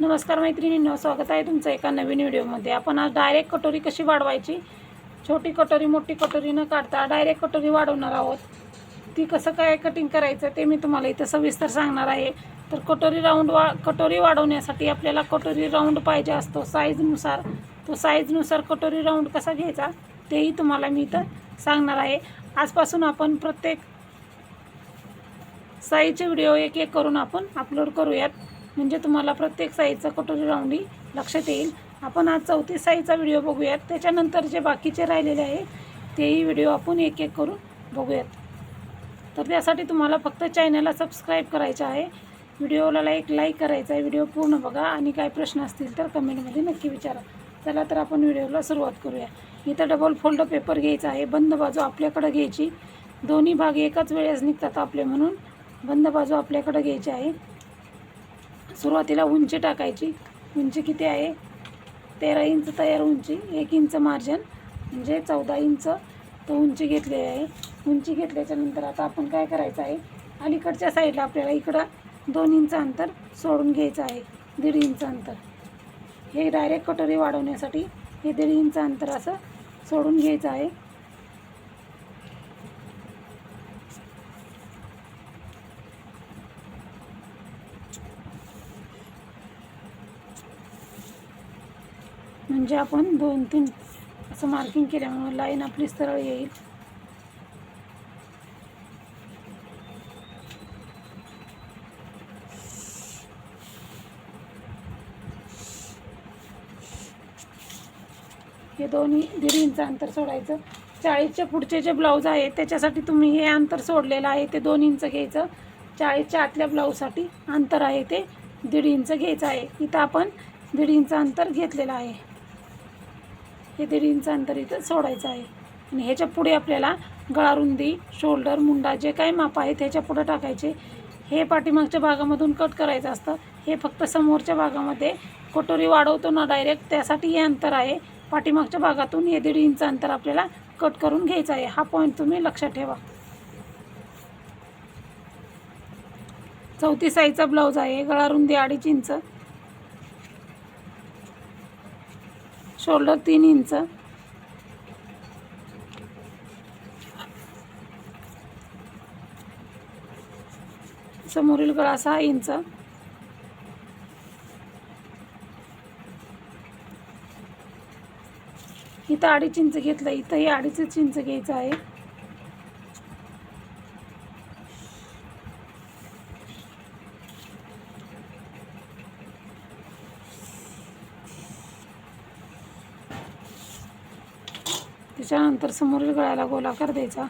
नमस्कार मैत्रिणींनो स्वागत आहे तुमचं एका नवीन व्हिडिओमध्ये. आपण आज डायरेक्ट कटोरी कशी वाढवायची? छोटी कटोरी मोठी कटोरी न काढता डायरेक्ट कटोरी वाढवणार आहोत. ती कसं काय कटिंग करायचं ते मी तुम्हाला इथं सविस्तर सांगणार आहे. तर कटोरी राऊंड वा कटोरी वाढवण्यासाठी आपल्याला कटोरी राऊंड पाहिजे असतो साईजनुसार तो साईजनुसार कटोरी राऊंड कसा घ्यायचा तेही तुम्हाला मी इथं सांगणार आहे. आजपासून आपण प्रत्येक साईजचे व्हिडिओ एक एक करून आपण अपलोड करूयात. म्हणजे तुम्हाला प्रत्येक साईजचा कटोरी राऊंडी लक्षात येईल. आपण आज चौथी साईजचा व्हिडिओ बघूयात. त्याच्यानंतर जे बाकीचे राहिलेले आहे तेही व्हिडिओ आपण एक एक करून बघूयात. तर त्यासाठी तुम्हाला फक्त चॅनलला सबस्क्राईब करायचं आहे. व्हिडिओला एक लाईक करायचा आहे. व्हिडिओ पूर्ण बघा आणि काय प्रश्न असतील तर कमेंटमध्ये नक्की विचारा. चला तर आपण व्हिडिओला सुरुवात करूया. इथं डबल फोल्ड पेपर घ्यायचा आहे. बंद बाजू आपल्याकडं घ्यायची. दोन्ही भाग एकाच वेळेस निघतात आपले म्हणून. बंद बाजू आपल्याकडं घ्यायची आहे. सुरुवातीला उंची टाकायची. उंची किती आहे? तेरा इंच तयार उंची एक इंच मार्जन म्हणजे चौदा इंच तो उंची घेतलेली आहे. उंची घेतल्याच्यानंतर आता आपण काय करायचं आहे? अलीकडच्या साईडला आपल्याला इकडं दोन इंच अंतर सोडून घ्यायचं आहे. दीड इंच अंतर. हे डायरेक्ट कटोरी वाढवण्यासाठी हे दीड इंच अंतर असं सोडून घ्यायचं आहे. म्हणजे आपण दोन तीन असं मार्किंग केल्यामुळं लाईन आपली सरळ येईल. हे दोन्ही दीड इंच अंतर सोडायचं. चाळीसच्या पुढचे जे ब्लाऊज आहे त्याच्यासाठी तुम्ही हे अंतर सोडलेलं आहे ते दोन इंच घ्यायचं. चाळीसच्या आतल्या ब्लाऊजसाठी अंतर आहे ते दीड इंच घ्यायचं आहे. इथं आपण दीड इंच अंतर घेतलेलं आहे. हे दीड इंच अंतर इथं सोडायचं आहे. आणि ह्याच्या पुढे आपल्याला गळारुंदी शोल्डर मुंडा जे काही माप आहे त्याच्या पुढे टाकायचे. हे पाठीमागच्या भागामधून कट करायचं असतं. हे फक्त समोरच्या भागामध्ये कटोरी वाढवतो ना डायरेक्ट त्यासाठी हे अंतर आहे. पाठीमागच्या भागातून हे दीड इंच अंतर आपल्याला कट करून घ्यायचं आहे. हा पॉईंट तुम्ही लक्षात ठेवा. चौथी साईजचा ब्लाऊज आहे. गळारुंदी अडीच इंच. शोल्डर तीन इंच समोरील गळा सहा इंच इथं अडीच इंच घेतलं इथंही अडीच इंच घ्यायचं आहे. त्याच्यानंतर समोरील गळ्याला गोलाकार द्यायचा.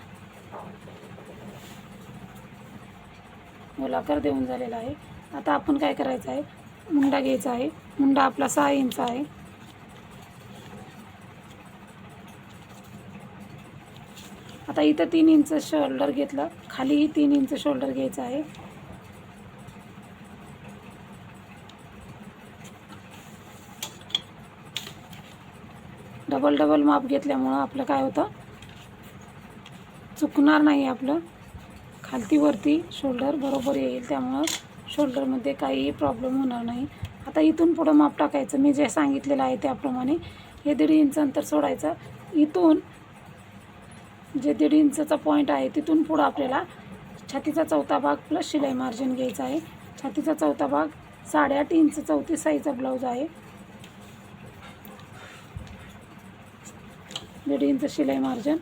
गोलाकार देऊन झालेला आहे. आता आपण काय करायचं आहे? मुंडा घ्यायचा आहे. मुंडा आपला सहा इंच आहे. आता इथं तीन इंच शोल्डर घेतलं. खालीही तीन इंच शोल्डर घ्यायचं आहे. डबल डबल माप घेतल्यामुळं आपलं काय होतं? चुकणार नाही आपलं. खालती वरती शोल्डर बरोबर येईल. त्यामुळं शोल्डरमध्ये काहीही प्रॉब्लेम होणार नाही. आता इथून पुढं माप टाकायचं. मी जे सांगितलेलं आहे त्याप्रमाणे हे दीड इंच अंतर सोडायचं. इथून जे दीड इंचचा पॉईंट आहे तिथून पुढं आपल्याला छातीचा चौथा भाग प्लस शिलाई मार्जिन घ्यायचा आहे. छातीचा चौथा भाग साडेआठ इंच चौथी साईजचा ब्लाऊज आहे. दीड इंच शिलाई मार्जन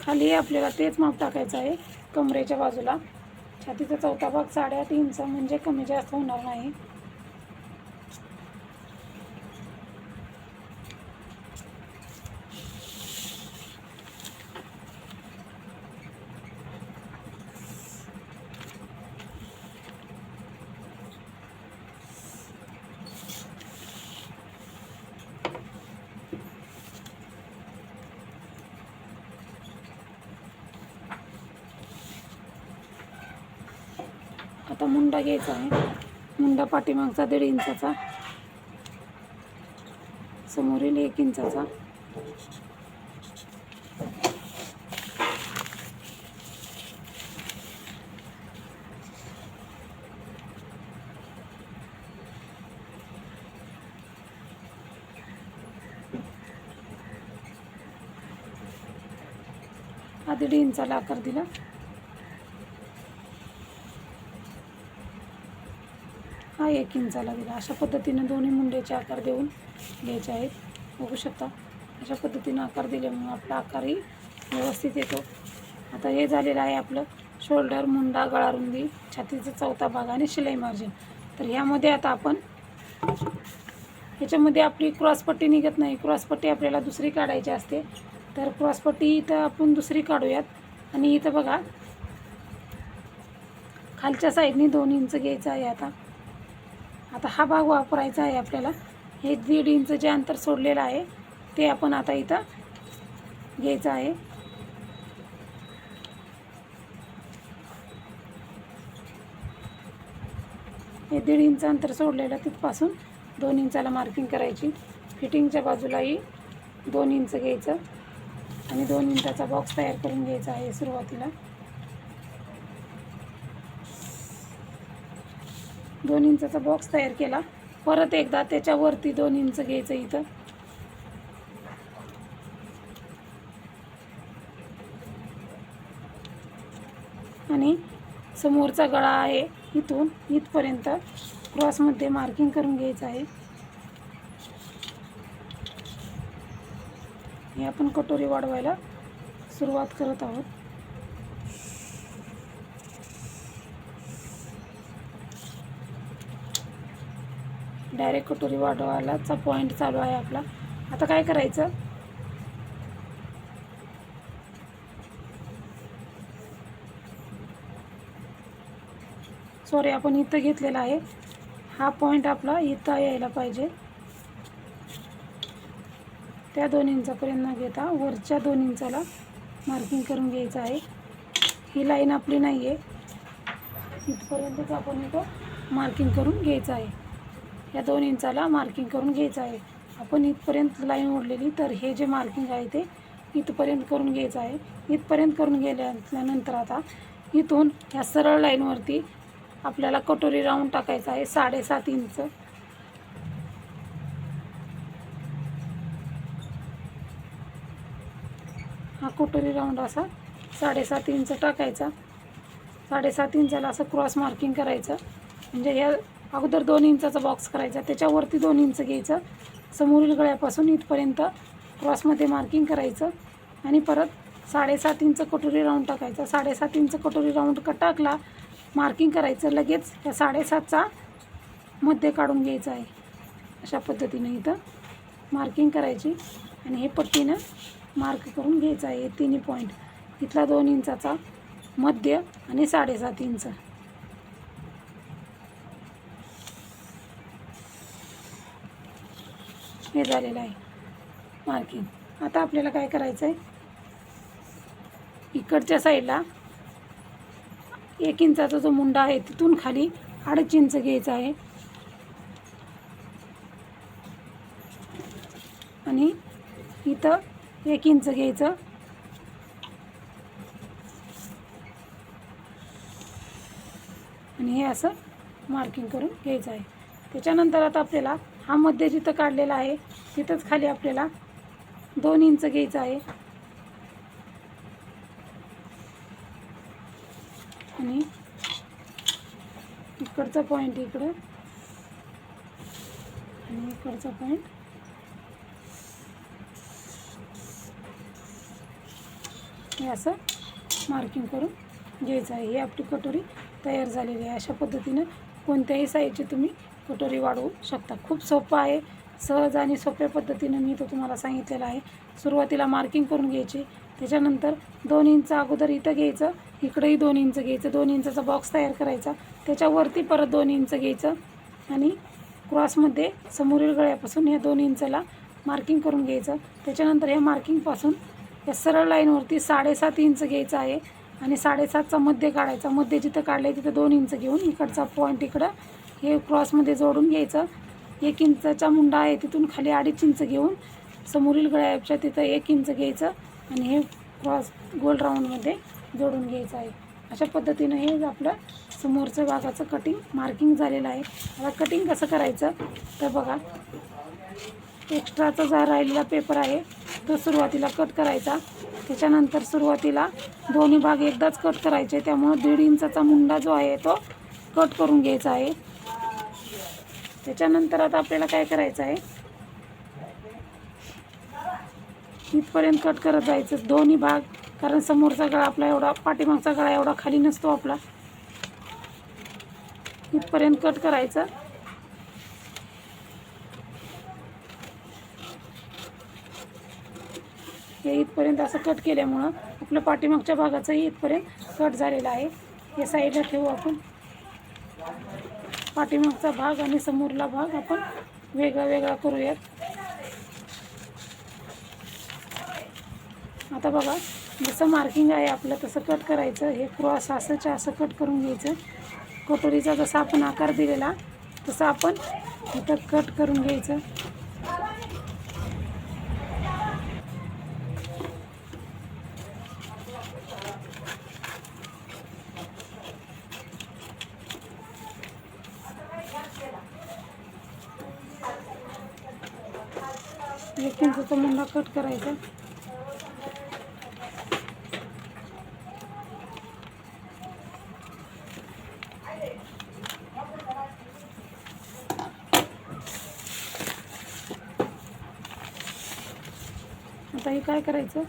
खाली आपल्याला तेच माप टाकायचं आहे कमरेच्या बाजूला. छातीचा चौथा भाग साडेआठ इंच म्हणजे कमी जास्त होणार नाही. आता मुंडा घ्यायचा आहे. मुंडा पाठीमागचा दीड इंचाचा. समोरील एक इंचाचा. हा दीड इंचाला आकार दिला. एक इंचाला दिला अशा पद्धतीने दोन्ही मुंड्याचे आकार देऊन घ्यायचे आहेत. बघू शकता. अशा पद्धतीनं आकार दिल्यामुळे आपला आकारही व्यवस्थित येतो. आता हे झालेलं आहे आपलं शोल्डर मुंडा गळारुंदी छातीचा चौथा भाग आणि शिलाई मार्जिन. तर ह्यामध्ये आता आपण ह्याच्यामध्ये आपली क्रॉसपट्टी निघत नाही. क्रॉसपट्टी आपल्याला दुसरी काढायची असते. तर क्रॉसपट्टी इथं आपण दुसरी काढूयात. आणि इथं बघा खालच्या साईडनी दोन इंच घ्यायचं आहे आता. आता हा भाग वापरायचा आहे आपल्याला. हे दीड इंच जे अंतर सोडलेलं आहे ते आपण आता इथं घ्यायचं आहे. हे दीड इंच अंतर सोडलेलं तिथपासून दोन इंचाला मार्किंग करायची. फिटिंगच्या बाजूलाही दोन इंच घ्यायचं आणि दोन इंचाचा बॉक्स तयार करून घ्यायचा आहे सुरुवातीला. दोन इंचाचा बॉक्स तयार केला. परत एकदा त्याच्यावरती दोन इंच घ्यायचं इथं. आणि समोरचा गळा आहे इथून इथपर्यंत क्रॉसमध्ये मार्किंग करून घ्यायचं आहे. हे आपण कटोरी वाढवायला सुरुवात करत आहोत. डायरेक्ट कटोरी वाढवायलाचा पॉईंट चालू आहे आपला. आता काय करायचं? सॉरी आपण इथं घेतलेला आहे. हा पॉईंट आपला इथं यायला पाहिजे. त्या दोन इंचापर्यंत न घेता वरच्या दोन इंचाला मार्किंग करून घ्यायचं आहे. ही लाईन आपली नाही आहे इथपर्यंतच आपण इथं मार्किंग करून घ्यायचं आहे. या दोन इंचाला मार्किंग करून घ्यायचं आहे. आपण इथपर्यंत लाईन ओढलेली तर हे जे मार्किंग आहे ते इथपर्यंत करून घ्यायचं आहे. इथपर्यंत करून गेल्यानंतर आता इथून ह्या सरळ लाईनवरती आपल्याला कटोरी राऊंड टाकायचा आहे साडेसात इंच. हा कटोरी राऊंड असा साडेसात इंच टाकायचा. साडेसात इंचाला असं क्रॉस मार्किंग करायचं. म्हणजे ह्या अगोदर दोन इंचाचा बॉक्स करायचा. त्याच्यावरती दोन इंच घ्यायचं. समोरील गळ्यापासून इथपर्यंत क्रॉसमध्ये मार्किंग करायचं. आणि परत साडेसात इंच कटोरी राऊंड टाकायचा. साडेसात इंच कटोरी राऊंड टाकला मार्किंग करायचं. लगेच त्या साडेसातचा मध्य काढून घ्यायचं आहे. अशा पद्धतीनं इथं मार्किंग करायची. आणि हे पट्टीनं मार्क करून घ्यायचं आहे. तिन्ही पॉईंट इथला दोन इंचाचा मध्य आणि साडेसात इंच. हे झालेलं आहे. मार्किंग. आता आपल्याला काय करायचं आहे इकडच्या साईडला एक इंचाचा जो मुंडा आहे तिथून खाली अडच इंच घ्यायचा आहे. आणि इथं एक इंच घ्यायचं. आणि हे असं मार्किंग करून घ्यायचं आहे. त्याच्यानंतर आता आपल्याला हा मध्य जिथं काढलेला आहे तिथंच खाली आपल्याला दोन इंच घ्यायचं आहे. आणि इकडचा पॉईंट इकडं. आणि इकडचा पॉईंट हे असं मार्किंग करून घ्यायचं आहे. ही आपली कटोरी तयार झालेली आहे. अशा पद्धतीनं कोणत्याही साईजची तुम्ही कटोरी वाढवू शकता. खूप सोपं आहे. सहज आणि सोप्या पद्धतीनं मी तो तुम्हाला सांगितलेला आहे. सुरुवातीला मार्किंग करून घ्यायची. त्याच्यानंतर दोन इंच अगोदर इथं घ्यायचं इकडेही दोन इंच घ्यायचं. दोन इंचाचा बॉक्स तयार करायचा. त्याच्यावरती परत दोन इंच घ्यायचं आणि क्रॉसमध्ये समोरील गळ्यापासून ह्या दोन इंचला मार्किंग करून घ्यायचं. त्याच्यानंतर ह्या मार्किंगपासून या सरळ लाईनवरती साडेसात इंच घ्यायचं आहे आणि साडेसातचा मध्ये काढायचा. मध्ये जिथं काढलं आहे तिथं दोन इंच घेऊन इकडचा पॉईंट इकडं हे क्रॉसमध्ये जोडून घ्यायचं. एक इंचाचा मुंडा आहे तिथून खाली अडीच इंच घेऊन समोरील गळ्यापेक्षा तिथं एक इंच घ्यायचं आणि हे क्रॉस गोल राऊंडमध्ये जोडून घ्यायचं आहे. अशा पद्धतीनं हे आपलं समोरचं भागाचं कटिंग मार्किंग झालेलं आहे. आता कटिंग कसं करायचं? तर बघा एक्स्ट्राचा जो राहिलेला पेपर आहे तो सुरुवातीला कट करायचा. त्याच्यानंतर सुरुवातीला दोन्ही भाग एकदाच कट करायचे. त्यामुळं दीड इंचाचा मुंडा जो आहे तो कट करून घ्यायचा आहे. त्याच्यानंतर आता आपल्याला काय करायचं आहे? इथपर्यंत कट करत जायचं. दोन्ही भाग. कारण समोरचा गळा आपला एवढा पाठीमागचा गळा एवढा खाली नसतो आपला. इथपर्यंत कट करायचं. हे इथपर्यंत असं कट केल्यामुळं आपलं पाठीमागच्या भागाचंही इथपर्यंत कट झालेलं आहे. हे साईडला ठेवू आपण. पाठीमागचा भाग आणि समोरला भाग आपण वेगळा वेगळा करूयात. आता बघा जसं मार्किंग आहे आपलं तसं कट करायचं. हे क्रॉस असंच्या असं कट करून घ्यायचं. कटोरीचा जसा आपण आकार दिलेला तसं आपण इथं कट करून घ्यायचं. एक इंचा मुंडा कट करायचा. आता हे काय करायचं?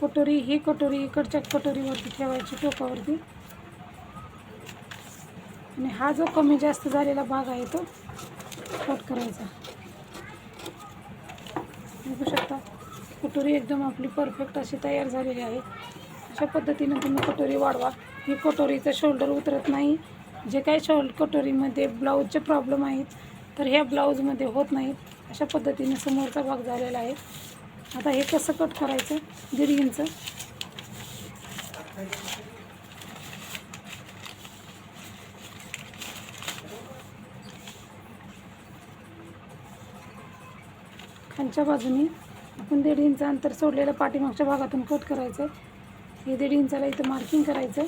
कटोरी ही कटोरी इकडच्या कटोरीवरती ठेवायची टोकावरती. आणि हा जो कमी जास्त झालेला भाग आहे तो कट करायचा. बघू शकता. कटोरी एकदम आपली परफेक्ट अशी तयार झालेली आहे. अशा पद्धतीनं तुम्ही कटोरी वाढवा. ही कटोरीचं शोल्डर उतरत नाही. जे काही शोल्ड कटोरीमध्ये ब्लाऊजचे प्रॉब्लेम आहेत तर ह्या ब्लाऊजमध्ये होत नाहीत अशा पद्धतीने समोरचा भाग झालेला आहे. आता हे कसं कट करायचं? दीड इंच. खालच्या बाजूने आपण दीड इंच अंतर सोडलेलं पाठीमागच्या भागातून कट करायचं हे दीड इंचाला इथं मार्किंग करायचं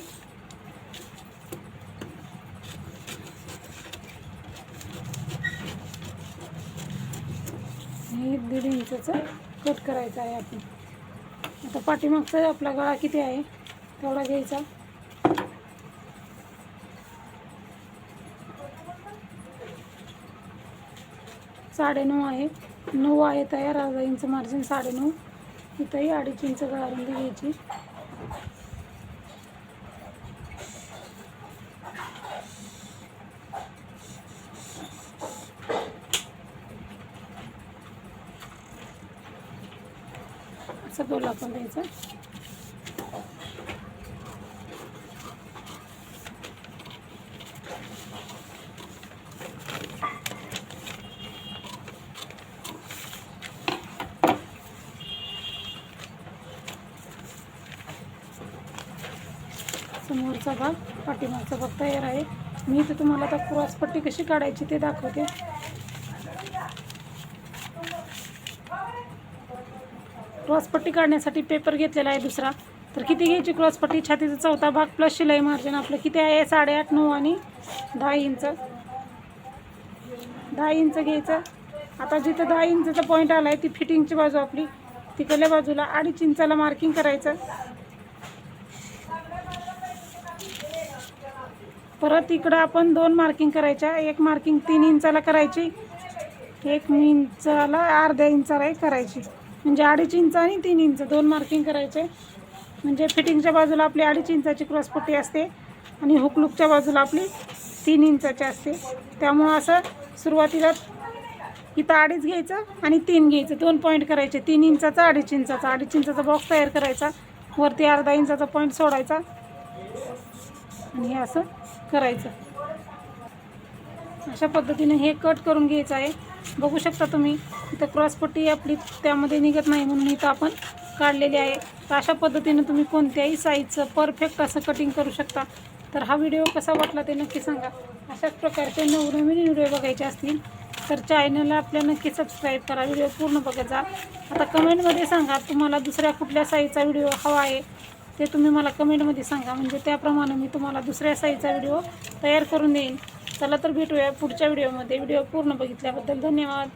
हे दीड इंचाचं कट करायचं आहे आपण. आता पाठीमागचा आपला गळा किती आहे तेवढा घ्यायचा. साडेनऊ आहे. नऊ आहे तयार अर्धा इंच मार्जिन साडेनऊ. इथंही अडीच इंच गळारुंदी घ्यायची. असं गोल आपण द्यायचं. समोरचा भाग पाठीमागचा भाग तयार आहे. मी इथं तुम्हाला आता क्रॉसपट्टी कशी काढायची ते दाखवते. क्रॉसपट्टी काढण्यासाठी पेपर घेतलेला आहे दुसरा. तर किती घ्यायची क्रॉसपट्टी? छातीचा चौथा भाग प्लस शिलाई मार्जिन आपलं किती आहे? साडेआठ नऊ आणि दहा इंच. दहा इंच घ्यायचं. आता जिथं दहा इंचचा पॉईंट आला आहे ती फिटिंगची बाजू आपली. तिकडल्या बाजूला अडीच इंचाला मार्किंग करायचं. परत इकडं आपण दोन मार्किंग करायच्या. एक मार्किंग तीन इंचाला करायची. एक इंचाला अर्ध्या इंचाला करायची. म्हणजे अडीच इंच आणि तीन इंच. दोन मार्किंग करायचे. म्हणजे फिटिंगच्या बाजूला आपली अडीच इंचाची क्रॉसपट्टी असते आणि हुकलुकच्या बाजूला आपली तीन इंचाची असते. त्यामुळं असं सुरुवातीला इथं अडीच घ्यायचं आणि तीन घ्यायचं. दोन पॉईंट करायचे. तीन इंचाचा अडीच इंचाचा. अडीच इंचाचा बॉक्स तयार करायचा. वरती अर्धा इंचाचा पॉईंट सोडायचा. आणि हे असं करायचं. अशा पद्धतीने हे कट करून घ्यायचं आहे. बघू शकता तुम्ही इथं क्रॉसपट्टी आपली त्यामध्ये निघत नाही म्हणून इथं आपण काढलेली आहे. तर अशा पद्धतीने तुम्ही कोणत्याही साईजचं परफेक्ट असं कटिंग करू शकता. तर हा व्हिडिओ कसा वाटला ते नक्की सांगा. अशाच प्रकारचे नवनवीन व्हिडिओ बघायचे असतील तर चॅनलला आपल्या नक्की सबस्क्राईब करा. व्हिडिओ पूर्ण बघत जा. आता कमेंटमध्ये सांगा तुम्हाला दुसऱ्या कुठल्या साईजचा व्हिडिओ हवा आहे? ते तुम्ही मला कमेंटमध्ये सांगा. म्हणजे त्याप्रमाणे मी तुम्हाला दुसऱ्या साईजचा व्हिडिओ तयार करून देईन. चला तर भेटूया पुढच्या व्हिडिओमध्ये व्हिडिओ पूर्ण बघितल्याबद्दल धन्यवाद.